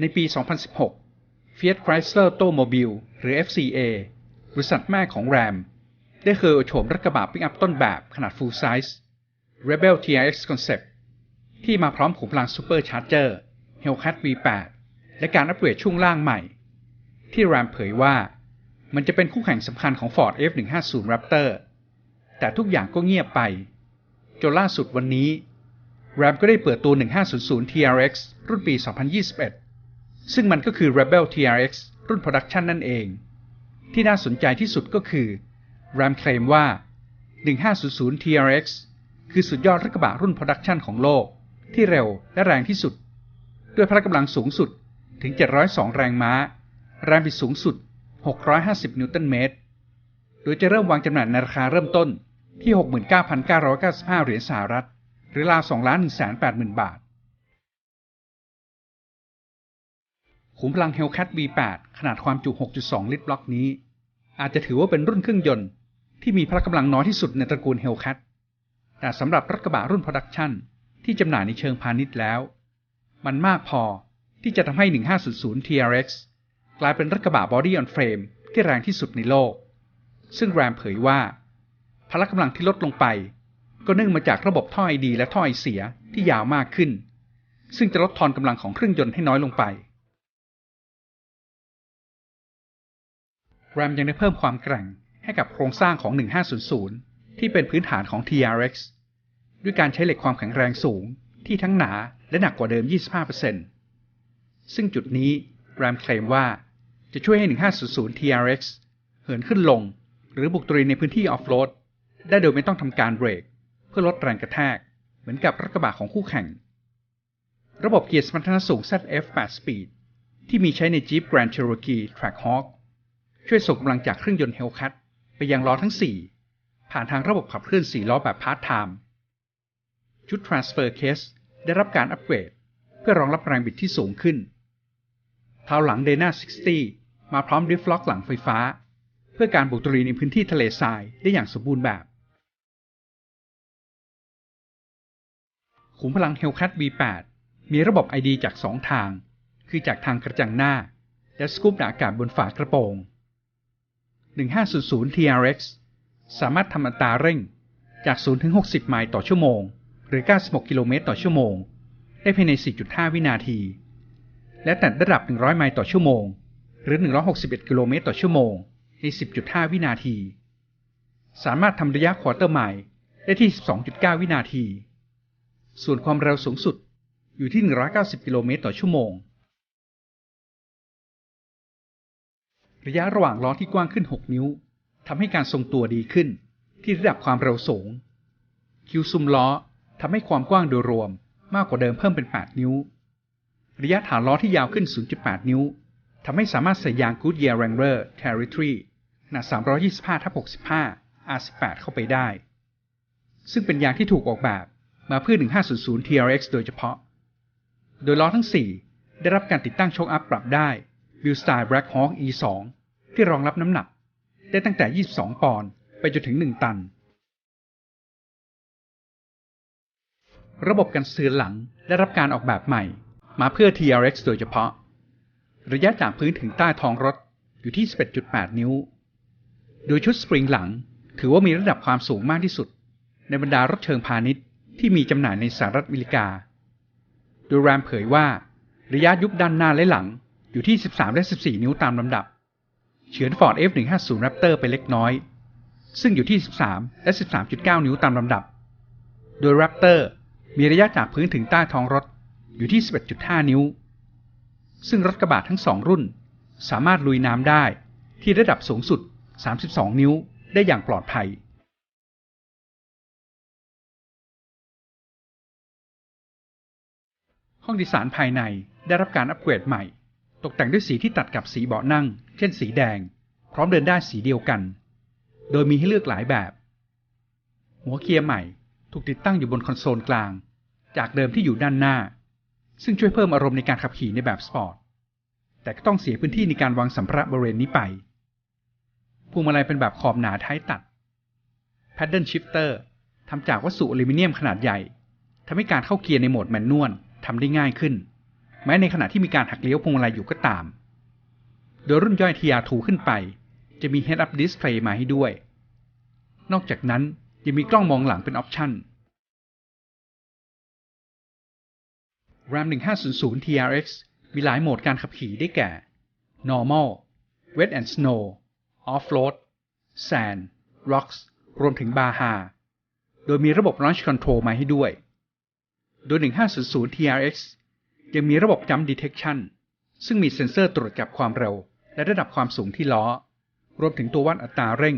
ในปี 2016 Fiat Chrysler Automobile หรือ FCA บริษัทแม่ของ RAM ได้เคยโฉมรถกระบะปิกอัพต้นแบบขนาด full size Rebel TRX Concept ที่มาพร้อมขุมพลัง Supercharger Hellcat V8 และการอัปเกรดช่วงล่างใหม่ ที่ RAM เผยว่ามันจะเป็นคู่แข่งสำคัญของ Ford F150 Raptor แต่ทุกอย่างก็เงียบไป จนล่าสุดวันนี้ RAM ก็ได้เปิดตัว 1500 TRX รุ่นปี 2021 ซึ่งมันก็คือ Rebel TRX รุ่น Production นั่นเอง ที่น่าสนใจที่สุดก็คือ RAM เคลมว่า 1500 TRX คือสุดยอดรถกระบะรุ่น Production ของโลก ที่เร็วและแรงที่สุด ด้วยพละกำลังสูงสุดถึง 702 แรงม้า แรงบิดสูงสุด 650 นิวตันเมตร โดยจะเริ่มวางจำหน่ายในราคาเริ่มต้นที่ 69,995 เหรียญสหรัฐ หรือราว2,180,000 บาท ขุมพลัง Hellcat V8 ขนาดความจุ 6.2 ลิตรบล็อกนี้ อาจจะถือว่าเป็นรุ่นเครื่องยนต์ ที่มีพละกำลังน้อยที่สุดในตระกูล Hellcat แต่สำหรับรถกระบะรุ่น Production ที่จำหน่ายในเชิงพาณิชย์แล้ว มันมากพอที่จะทำให้ 1500 TRX กลายเป็นรถกระบะ Body on Frame ที่แรงที่สุดในโลก ซึ่งแรมเผยว่า พละกำลังที่ลดลงไป ก็เนื่องมาจากระบบท่อไอดีและท่อไอเสียที่ยาวมากขึ้น ซึ่งจะลดทอนกำลังของเครื่องยนต์ให้น้อยลงไป แรมยังได้เพิ่มความแกร่งให้กับโครงสร้างของ 1500 ที่เป็นพื้นฐานของ TRX ด้วยการใช้เหล็กความแข็งแรงสูงที่ทั้งหนาและหนักกว่าเดิม 25%ซึ่งจุดนี้แรมเคลมว่าจะช่วยให้ 1500 TRX เหินขึ้นลง หรือบุกตรีในพื้นที่ออฟโรดได้โดยไม่ต้องทำการเบรก เพื่อลดแรงกระแทก เหมือนกับรถกระบะของคู่แข่ง ระบบเกียร์สมรรถนะสูง ZF8 Speed ที่มีใช้ใน Jeep Grand Cherokee Trackhawk ช่วยส่งกำลังจากเครื่องยนต์ Hellcat ไปยังล้อทั้ง 4 ผ่านทางระบบขับเคลื่อน 4 ล้อแบบพาร์ทไทม์ชุด Transfer Case ได้รับการอัปเกรด เพื่อรองรับแรงบิดที่สูงขึ้นเท้าหลัง Dana 60 มาพร้อมดริฟล็อกหลังไฟฟ้า เพื่อการบุกตรีในพื้นที่ทะเลทรายได้อย่างสมบูรณ์แบบขุมพลัง Hellcat V8 มีระบบ ID จาก 2 ทาง คือจากทางกระจังหน้า และสกูปอากาศบนฝากระโปรง 1500 TRX สามารถทำอัตราเร่งจาก 0 ถึง 60 ไมล์ต่อชั่วโมง หรือ 96 กิโลเมตรต่อชั่วโมง ได้ภายใน 4.5 วินาที และแตะระดับ 100 ไมล์ต่อชั่วโมง หรือ 161 กิโลเมตรต่อชั่วโมง ใน 10.5 วินาที สามารถทำระยะควอเตอร์ไมล์ได้ที่ 12.9 วินาที ส่วนความเร็วสูงสุดอยู่ที่ 190 กิโลเมตรต่อชั่วโมง ระยะระหว่างล้อที่กว้างขึ้น 6 นิ้วทำให้การทรงตัวดีขึ้น ที่ระดับความเร็วสูง คิวซุมล้อทำให้ความกว้างโดยรวมมากกว่าเดิมเพิ่มเป็น 8 นิ้ว ระยะฐานล้อที่ยาวขึ้น 0.8 นิ้วทำให้สามารถใส่ยาง Goodyear Wrangler Territory ขนาด325ทับ65 R18 เข้าไปได้ ซึ่งเป็นยางที่ถูกออกแบบมาเพื่อ 1500 TRX โดยเฉพาะ โดยล้อทั้ง 4 ได้รับการติดตั้งโชคอัพปรับได้ Build Style Blackhawk E2 ที่รองรับน้ำหนัก ได้ตั้งแต่ 22 ปอนด์ไปจนถึง 1 ตัน ระบบกันสะเทือนหลังได้รับการออกแบบใหม่ มาเพื่อ TRX โดยเฉพาะ ระยะจากพื้นถึงใต้ท้องรถอยู่ที่ 11.8 นิ้ว โดยชุดสปริงหลังถือว่ามีระดับความสูงมากที่สุด ในบรรดารถเชิงพาณิชย์ที่มีจำหน่ายในสหรัฐอเมริกา โดยแรมเผยว่า ระยะยุบด้านหน้าและหลัง อยู่ที่ 13 และ 14 นิ้วตามลำดับ เฉือน Ford F150 Raptor ไปเล็กน้อย ซึ่งอยู่ที่ 13 และ 13.9 นิ้วตามลำดับ โดย Raptor มีระยะจากพื้นถึงใต้ท้องรถอยู่ที่ 11.5 นิ้ว ซึ่งรถกระบะทั้งสองรุ่น สามารถลุยน้ำได้ที่ระดับสูงสุด 32 นิ้วได้อย่างปลอดภัย ห้องดยสารภายในได้รับการอัปเกรดใหม่ ตกแต่งด้วยสีที่ตัดกับสีเบาะนั่ง เช่นสีแดง พร้อมเดินได้สีเดียวกัน โดยมีให้เลือกหลายแบบ หัวเกียร์ใหม่ถูกติดตั้งอยู่บนคอนโซลกลาง จากเดิมที่อยู่ด้านหน้า ซึ่งช่วยเพิ่มอารมณ์ในการขับขี่ในแบบสปอร์ต แต่ก็ต้องเสียพื้นที่ในการวางสัมภาระบริเวณนี้ไปพวงมาลัยเป็นแบบขอบหนาท้ายตัด Paddle Shifter ทำจากวัสดุอลูมิเนียมขนาดใหญ่ทำให้การเข้าเกียร์ในโหมดแมนนวลทำได้ง่ายขึ้น แม้ในขณะที่มีการหักเลี้ยวพวงมาลัยอยู่ก็ตาม โดยรุ่นย่อย TR2 ขึ้นไป จะมี Head-Up Display มาให้ด้วย นอกจากนั้นยังมีกล้องมองหลังเป็นออปชั่น RAM 1500 TRX มีหลายโหมดการขับขี่ได้แก่ Normal Wet and Snow Off-Road Sand Rocks รวมถึง Baja โดยมีระบบ Launch Control มาให้ด้วย โดย 1500 TRX ยังมีระบบ Jump Detection ซึ่งมีเซ็นเซอร์ตรวจจับความเร็ว และระดับความสูงที่ล้อ รวมถึงตัววัดอัตราเร่ง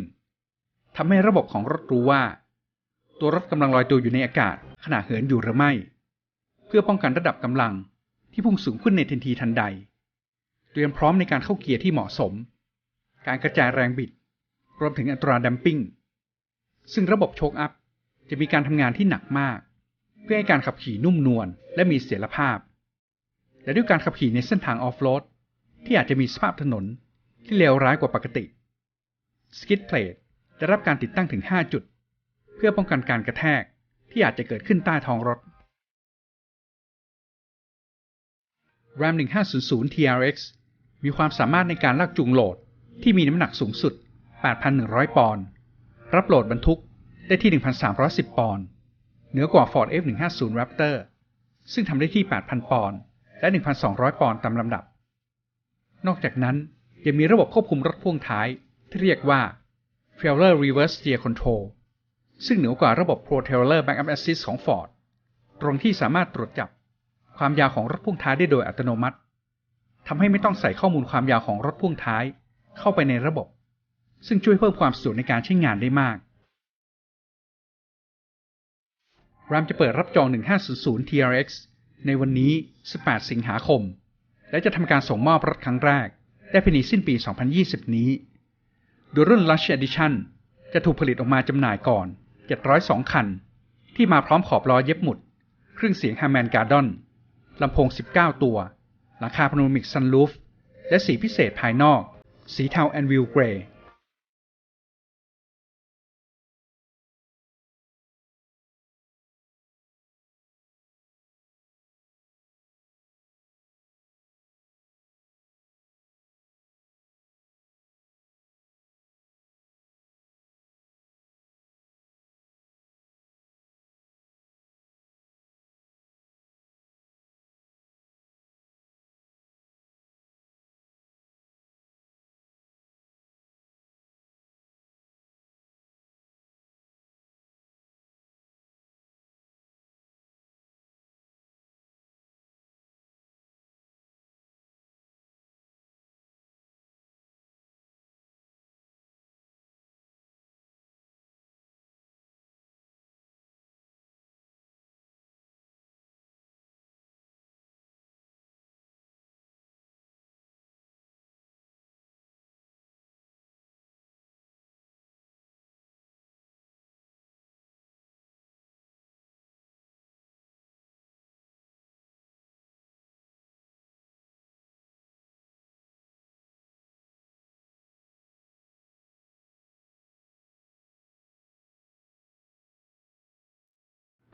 ทำให้ระบบของรถรู้ว่า ตัวรถกำลังลอยตัวอยู่ในอากาศขณะเหินอยู่หรือไม่ เพื่อป้องกันระดับกำลังที่พุ่งสูงขึ้นในทันทีทันใด เตรียมพร้อมในการเข้าเกียร์ที่เหมาะสม การกระจายแรงบิด รวมถึงอัตราดัมปิ้ง ซึ่งระบบโชคอัพจะมีการทำงานที่หนักมาก เพื่อให้การขับขี่นุ่มนวลและมีเสถียรภาพ และด้วยการขับขี่ในเส้นทางออฟโรดที่อาจจะมีสภาพถนนที่เลวร้ายกว่าปกติสกิดเพลทได้รับการติดตั้งถึง 5 จุด เพื่อป้องกันการกระแทกที่อาจจะเกิดขึ้นใต้ท้องรถ RAM 1500 TRX มีความสามารถในการลากจูงโหลดที่มีน้ำหนักสูงสุด 8,100 ปอนด์ รับโหลดบรรทุกได้ที่ 1,310 ปอนด์ เหนือกว่า Ford F150 Raptor ซึ่งทำได้ที่ 8,000 ปอนด์ และ 1,200 ปอนด์ตามลำดับ นอกจากนั้นยังมีระบบควบคุมรถพ่วงท้ายที่เรียกว่า Trailer Reverse Steer Control ซึ่งเหนือกว่าระบบ Pro Trailer Backup Assist ของ Ford ตรงที่สามารถตรวจจับความยาวของรถพ่วงท้ายได้โดยอัตโนมัติทำให้ไม่ต้องใส่ข้อมูลความยาวของรถพ่วงท้ายเข้าไปในระบบ ซึ่งช่วยเพิ่มความสะดวกในการใช้งานได้มาก RAM จะเปิดรับจอง 1500 TRX ในวันนี้ 18 สิงหาคม และจะทำการส่งมอบรถครั้งแรก ได้ภายในสิ้นปี 2020 นี้ โดยรุ่น Launch Edition จะถูกผลิตออกมาจำหน่ายก่อน 702 คัน ที่มาพร้อมขอบล้อเย็บหมุด เครื่องเสียง Harman Kardon ลำโพง 19 ตัว หลังคาพาโนมิกซัน o ูฟและสีพิเศษภายนอก สีเทาแอนวิลเกรย์